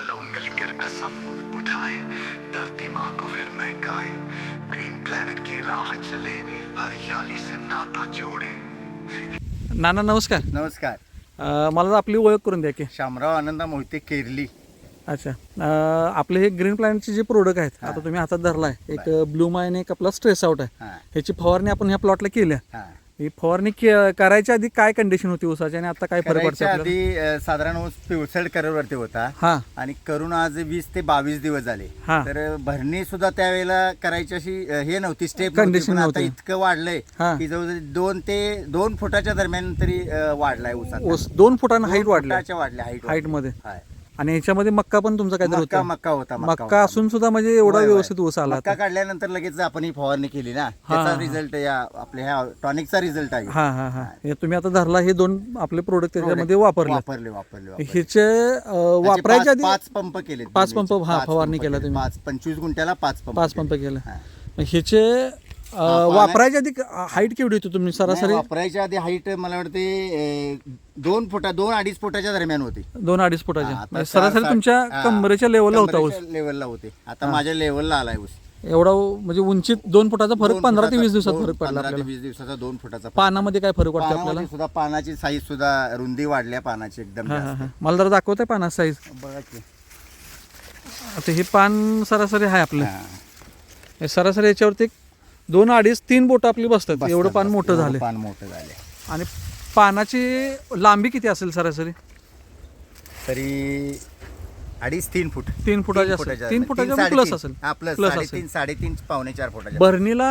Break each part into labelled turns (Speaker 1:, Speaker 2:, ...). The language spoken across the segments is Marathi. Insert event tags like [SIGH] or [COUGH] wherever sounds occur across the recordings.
Speaker 1: चलो मिलकर कसम उठाए धरती माँ को फिर महकाए ग्रीन प्लेनेट की राह चले हरियाली से नाता जोड़े
Speaker 2: नाना नमस्कार
Speaker 3: नमस्कार
Speaker 2: अ, मला आपली ओळख करून द्या की.
Speaker 3: शामराव आनंदा मोहिते केरली.
Speaker 2: अच्छा. अ, आपले हे ग्रीन प्लॅनेटचे जे प्रोडक्ट आहेत आता तुम्ही हातात धरलाय एक ब्लूम आहे आणि एक आपला स्ट्रेस आउट आहे.
Speaker 3: हां.
Speaker 2: ह्याची फवारणी आपण ह्या प्लॉटला केल्या.
Speaker 3: हां.
Speaker 2: ही फवारणी के- करायच्या आधी काय कंडिशन होती ऊसाची? आणि आता काय फरक पडतो
Speaker 3: करायच्या
Speaker 2: आपल्याला
Speaker 3: आधी अ, साधारण ऊस पिवळसड कलरवरती होता.
Speaker 2: हा.
Speaker 3: आणि करून आज वीस ते बावीस दिवस झाले.
Speaker 2: हा.
Speaker 3: तर भरणी सुद्धा त्यावेळेला करायची अशी अ, हे नव्हती. स्टेप
Speaker 2: Condition
Speaker 3: आता
Speaker 2: नव्हती.
Speaker 3: इतकं वाढलंय
Speaker 2: हा.
Speaker 3: की जवळजवळ दोन ते दोन फुटाच्या दरम्यान तरी अ, वाढलाय ऊसाचा.
Speaker 2: ऊस दोन फुटानं हाईट वाढली.
Speaker 3: फुटाच्या वाढल्या हाईट
Speaker 2: हाईटमध्ये. आणि ह्याच्यामध्ये मक्का पण तुमचा काहीतरी
Speaker 3: मक्का
Speaker 2: होता
Speaker 3: मक्का होता
Speaker 2: मक्का. असून सुद्धा म्हणजे एवढा
Speaker 3: होय, होय.
Speaker 2: व्यवस्थित ऊस आला
Speaker 3: मक्का. काढल्यानंतर लगेच आपण ही फवारणी केली ना त्याचा. रिझल्ट या आपल्या ह्या टॉनिकचा रिझल्ट आहे
Speaker 2: हा हा हा हे तुम्ही आता धरला हे दोन आपले प्रोडक्ट त्याच्यामध्ये वापरले
Speaker 3: वापरले वापरले वापरले.
Speaker 2: ह्याचे अ,
Speaker 3: त्याचे
Speaker 2: वापरायच्या
Speaker 3: पाच-
Speaker 2: आधी
Speaker 3: पाच पंप केले
Speaker 2: पाच पंप, हा, फवारणी केला तुम्ही.
Speaker 3: पाच पंचवीस गुंठ्याला पाच पंप
Speaker 2: पाच
Speaker 3: केले.
Speaker 2: पंप केले
Speaker 3: हा.
Speaker 2: मग ह्याचे अ, वापरायच्या आधी हाईट केवढी होती तुम्ही?
Speaker 3: नाही,
Speaker 2: सरासरी?
Speaker 3: वापरायच्या आधी हाईट मला वाटते दोन फुटा दोन अडीच फुटाच्या दरम्यान होती.
Speaker 2: दोन अडीच फुटाच्या.
Speaker 3: आता
Speaker 2: म्हणजे सरासरी
Speaker 3: सात-
Speaker 2: तुमच्या
Speaker 3: हा,
Speaker 2: कमरेच्या लेवलला होता ऊस
Speaker 3: कमरेच्या लेवलला होते. आता माझ्या लेवलला आलाय ऊस.
Speaker 2: एवढा म्हणजे उंचीत दोन फुटाचा फरक
Speaker 3: दोन
Speaker 2: पंधरा ते
Speaker 3: फुटाचा-
Speaker 2: वीस दिवसात
Speaker 3: दोन-
Speaker 2: फरक पडला
Speaker 3: पंधरा ते
Speaker 2: आपल्याला.
Speaker 3: वीस दिवसाचा दोन फुटाचा फरक.
Speaker 2: पानामध्ये काय फरक वाटतो आपल्याला?
Speaker 3: पानामध्ये सुद्धा पानाची साईज सुद्धा रुंदी वाढल्या पानाची एकदम
Speaker 2: हा हा
Speaker 3: जास्त.
Speaker 2: हा. मला जरा दाखवत आहे पाना साईज
Speaker 3: बघा की.
Speaker 2: आता हे पान सरासरी आहे आपलं.
Speaker 3: हा.
Speaker 2: हे सरासरी याच्यावरती एक दोन अडीच तीन बोट आपली बसतात.
Speaker 3: बसतात,
Speaker 2: एवढं पान
Speaker 3: बसतात.
Speaker 2: मोठं
Speaker 3: एवढं
Speaker 2: झालं
Speaker 3: पान मोठं झाले
Speaker 2: आणि पानाची लांबी किती असेल सरासरी?
Speaker 3: तरी अडीच तीन फूट.
Speaker 2: तीन फुटाच्या असेल. तीन फुटाच्या प्लस
Speaker 3: साडेतीन.
Speaker 2: असेल.
Speaker 3: हा प्लस
Speaker 2: प्लस
Speaker 3: साडेतीन
Speaker 2: असेल.
Speaker 3: साडेतीन पावणे चार फुटाच्या
Speaker 2: भरणीला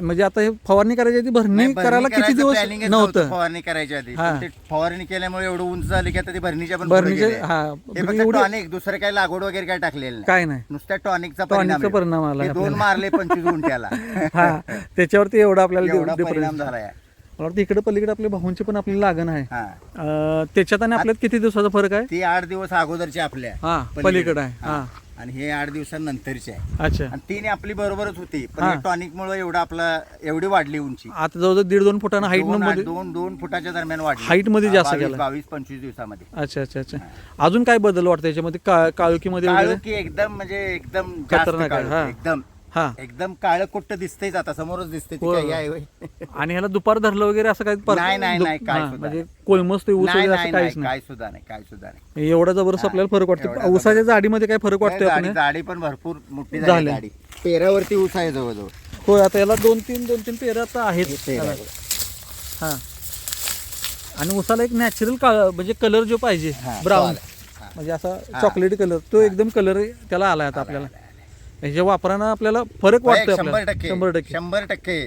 Speaker 2: म्हणजे आता हे फवारणी करायची आधी भरणी
Speaker 3: नाही,
Speaker 2: करायला किती
Speaker 3: करायचं
Speaker 2: दिवस नव्हतं?
Speaker 3: फवारणी करायच्या आधी.
Speaker 2: हा.
Speaker 3: पण ते फवारणी केल्यामुळे एवढं उंच झालं की आता ते भरणीच्या पण पुढे
Speaker 2: भरणीचे
Speaker 3: गेले.
Speaker 2: हा.
Speaker 3: हे
Speaker 2: म्हणजे
Speaker 3: फक्त
Speaker 2: एवढी
Speaker 3: टॉनिक दुसरं काही लागवड वगैरे काय टाकलेलं नाही.
Speaker 2: काय नाही.
Speaker 3: नुसत्या टॉनिकचा
Speaker 2: टॉनिकचा
Speaker 3: परिणाम
Speaker 2: परिणाम आला
Speaker 3: दोन
Speaker 2: आपल्याला.
Speaker 3: मारले पंचवीस गुंठ्याला. [LAUGHS]
Speaker 2: हा. त्याच्यावरती एवढा आपल्याला
Speaker 3: एवढा परिणाम
Speaker 2: डिफरन्स
Speaker 3: झालाय
Speaker 2: मला वाटतं इकडे पलीकडे आपल्या भाऊंची पण आपली लागण आहे.
Speaker 3: हा.
Speaker 2: अं, त्याच्यात आणि आपल्यात किती दिवसाचा फरक आहे?
Speaker 3: ती आठ दिवस अगोदरची आपल्या.
Speaker 2: हा पलीकडे. आहे. हा.
Speaker 3: आणि हे आठ दिवसांनंतरची आहे.
Speaker 2: अच्छा.
Speaker 3: आणि तीन आपली बरोबरच होती पण. टॉनिक मुळे एवढं आपला एवढी वाढली उंची.
Speaker 2: आता जवळजवळ दीड दोन फुटानं हाईट
Speaker 3: दोन
Speaker 2: मध्ये
Speaker 3: दोन दोन फुटाच्या दरम्यान वाढली.
Speaker 2: Height मध्ये जास्त
Speaker 3: बावीस-
Speaker 2: गेला.
Speaker 3: बावीस पंचवीस दिवसामध्ये.
Speaker 2: अच्छा अच्छा अच्छा. अजून काय बदल वाटतं याच्यामध्ये? का काळुकीमध्ये वगैरे?
Speaker 3: एकदम म्हणजे एकदम जास्त
Speaker 2: खतरनाक आहे, हा.
Speaker 3: एकदम.
Speaker 2: हा.
Speaker 3: एकदम काळं कुट्ट दिसतंयच आता समोरच दिसते आहे होय.
Speaker 2: आणि ह्याला दुपार धरलं वगैरे असं काही
Speaker 3: नाही, नाही,
Speaker 2: दु-
Speaker 3: नाही, काय
Speaker 2: हा,
Speaker 3: सुद्धा
Speaker 2: म्हणजे कोलमस ते ऊस
Speaker 3: नाही
Speaker 2: वगैरे
Speaker 3: नाही
Speaker 2: असं
Speaker 3: नाही
Speaker 2: काहीच नाही
Speaker 3: काय सुद्धा नाही काय सुद्धा नाही.
Speaker 2: एवढा जबरदस्त आपल्याला फरक
Speaker 3: एवढा
Speaker 2: वाटतो ऊसाच्या जाडीमध्ये काय फरक वाटतोय
Speaker 3: जाडी पण भरपूर मोठी
Speaker 2: झाली.
Speaker 3: झाली. गाडी पेरावरती ऊस आहे जवळजवळ.
Speaker 2: होय आता याला दोन तीन दोन तीन पेरं आता आहेत.
Speaker 3: पेरा.
Speaker 2: हा. आणि उसाला एक नॅचरल म्हणजे कलर जो पाहिजे
Speaker 3: हा, तो
Speaker 2: ब्राऊन. म्हणजे असा चॉकलेटी कलर तो एकदम कलर त्याला आलाय आता आपल्याला. ह्याच्या वापरानं आपल्याला फरक वाटतोय
Speaker 3: शंभर
Speaker 2: आपल्याला
Speaker 3: टक्के
Speaker 2: शंभर टक्के
Speaker 3: शंभर टक्के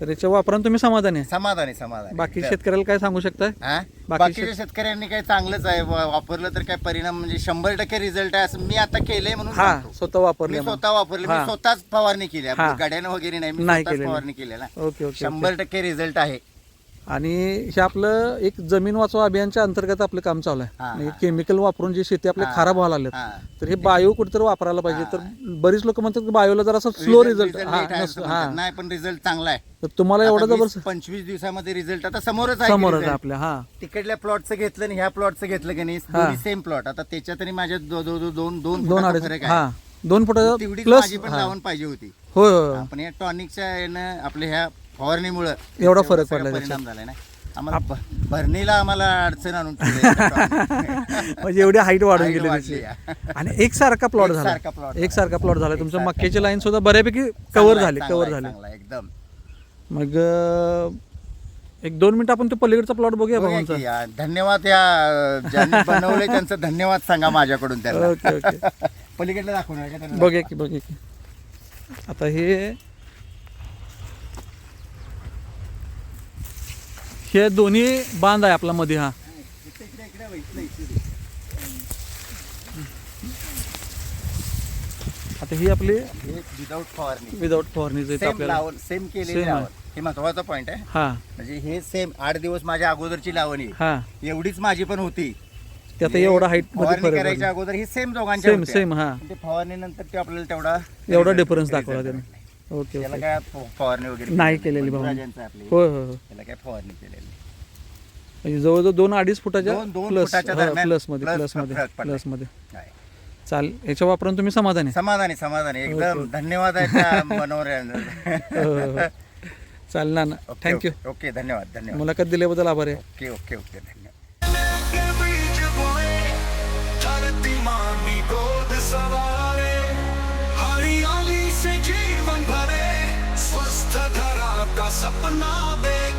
Speaker 2: तर याच्या वापरानं तुम्ही समाधानी आहे
Speaker 3: समाधानी समाधानी
Speaker 2: बाकी. शेतकऱ्याला काय सांगू शकताय
Speaker 3: हा?
Speaker 2: बाकी
Speaker 3: बाकीच्या शेतकऱ्यांनी काही चांगलंच आहे वा- वापरलं तर काय परिणाम म्हणजे शंभर टक्के रिझल्ट आहे असं मी आता केलंय म्हणून
Speaker 2: हा
Speaker 3: सांगतो.
Speaker 2: स्वतः
Speaker 3: मी
Speaker 2: वापरले
Speaker 3: स्वतः वापरले
Speaker 2: हा.
Speaker 3: मी स्वतःच फवारणी केली
Speaker 2: हा.
Speaker 3: गाड्यानं वगैरे नाही मी
Speaker 2: नाही
Speaker 3: स्वतःच
Speaker 2: केलेली.
Speaker 3: फवारणी केली ना
Speaker 2: ओके ओके
Speaker 3: शंभर टक्के रिझल्ट आहे
Speaker 2: आणि हे आपलं एक जमीन वाचवा अभियानच्या अंतर्गत आपलं काम चालू
Speaker 3: हा,
Speaker 2: आहे
Speaker 3: हा.
Speaker 2: केमिकल वापरून जी शेती आपल्या
Speaker 3: हा.
Speaker 2: खराब व्हायला लागल्यात
Speaker 3: हा.
Speaker 2: तर हे बायो कुठेतरी वापरायला पाहिजे तर बरीच लोक म्हणतात की बायोला जरा स्लो रिझल्ट हा हा.
Speaker 3: नाही पण रिझल्ट चांगला आहे
Speaker 2: तर तुम्हाला एवढा जबरदस्त
Speaker 3: वीस- पंचवीस दिवसामध्ये रिझल्ट आता समोरच आहे की
Speaker 2: समोर आहे
Speaker 3: result.
Speaker 2: आपल्या हा
Speaker 3: तिकडल्या प्लॉटचं घेतलं आणि ह्या प्लॉटचं घेतलं की नाही
Speaker 2: हा.
Speaker 3: सेम प्लॉट आता त्याच्यात तरी माझ्या दोन दोन
Speaker 2: दोन अडीच हा दोन
Speaker 3: माझी पण लावून पाहिजे होती
Speaker 2: होय होय.
Speaker 3: आपण या टॉनिकच्या आपल्या ह्या फवारणीमुळे
Speaker 2: एवढा फरक पडला
Speaker 3: परिणाम झालाय ना. आम्हाला भ- भरणीला आम्हाला अडचण आणून ठेवली. [LAUGHS]
Speaker 2: म्हणजे एवढी हाईट वाढून
Speaker 3: Height
Speaker 2: गेली
Speaker 3: वाढली
Speaker 2: त्याची आणि एक सारखा प्लॉट झाला.
Speaker 3: एकसारखा plot
Speaker 2: एक सारखा प्लॉट झाला.
Speaker 3: एकसारखा
Speaker 2: मक्याची लाईन सुद्धा बऱ्यापैकी कव्हर
Speaker 3: चांगला आहे,
Speaker 2: झाली
Speaker 3: चांगला
Speaker 2: कव्हर
Speaker 3: आहे,
Speaker 2: झाली.
Speaker 3: चांगला आहे, एकदम.
Speaker 2: मग अं, एक दोन मिनिट आपण तो पलीकडचा प्लॉट बघूया
Speaker 3: बघूया
Speaker 2: भाऊंचा.
Speaker 3: की, या, धन्यवाद या अं, ज्यांनी [LAUGHS] बनवले त्यांचं धन्यवाद सांगा माझ्याकडून त्यांना.
Speaker 2: Okay okay. [LAUGHS]
Speaker 3: पलीकडे दाखवणार का त्यांना?
Speaker 2: बघूया की बघूया की. आता हे हे दोन्ही बांध आहे आपला मध्ये हा. आता ही आपली
Speaker 3: विदाऊट फवारणी
Speaker 2: विदाऊट फवारणीचं
Speaker 3: लावण सेम केलेली. लावण. हे महत्त्वाचा पॉईंट आहे.
Speaker 2: हा.
Speaker 3: म्हणजे हे सेम आठ दिवस माझ्या अगोदरची लावणी
Speaker 2: हा.
Speaker 3: एवढीच माझी पण होती.
Speaker 2: ते आता एवढा हाईटमध्ये
Speaker 3: फवारणी करायच्या अगोदर ही सेम दोघांच्या
Speaker 2: सेम. सेम हा.
Speaker 3: ते फवारणीनंतर ते आपल्याला तेवढा
Speaker 2: एवढा डिफरन्स दाखवला त्याने. ओके
Speaker 3: त्याला
Speaker 2: ओके.
Speaker 3: काय फवारणी वगैरे
Speaker 2: नाही
Speaker 3: केलेली.
Speaker 2: भाऊ.
Speaker 3: राजांचं आपली.
Speaker 2: होय होय होय.
Speaker 3: त्याला काय फवारणी केलेली
Speaker 2: म्हणजे जवळजवळ दोन अडीच फुटाच्या
Speaker 3: दोन दोन
Speaker 2: प्लस
Speaker 3: फुटाच्या दरम्यान
Speaker 2: प्लसमध्ये
Speaker 3: plus
Speaker 2: प्लसमध्ये
Speaker 3: फरक.
Speaker 2: प्लसमध्ये.
Speaker 3: नाही.
Speaker 2: चाल याच्या वापरून तुम्ही समाधानी? आहे?
Speaker 3: समाधानी. समाधानी एकदम धन्यवाद आहे त्या [LAUGHS] मनोहर
Speaker 2: हो, चालेल ना. थँक्यू
Speaker 3: ओके, ओके धन्यवाद धन्यवाद.
Speaker 2: मुलाखत दिल्याबद्दल आभार आहे.
Speaker 3: ओके ओके ओके धन्यवाद.
Speaker 1: हरियाली सपना देखे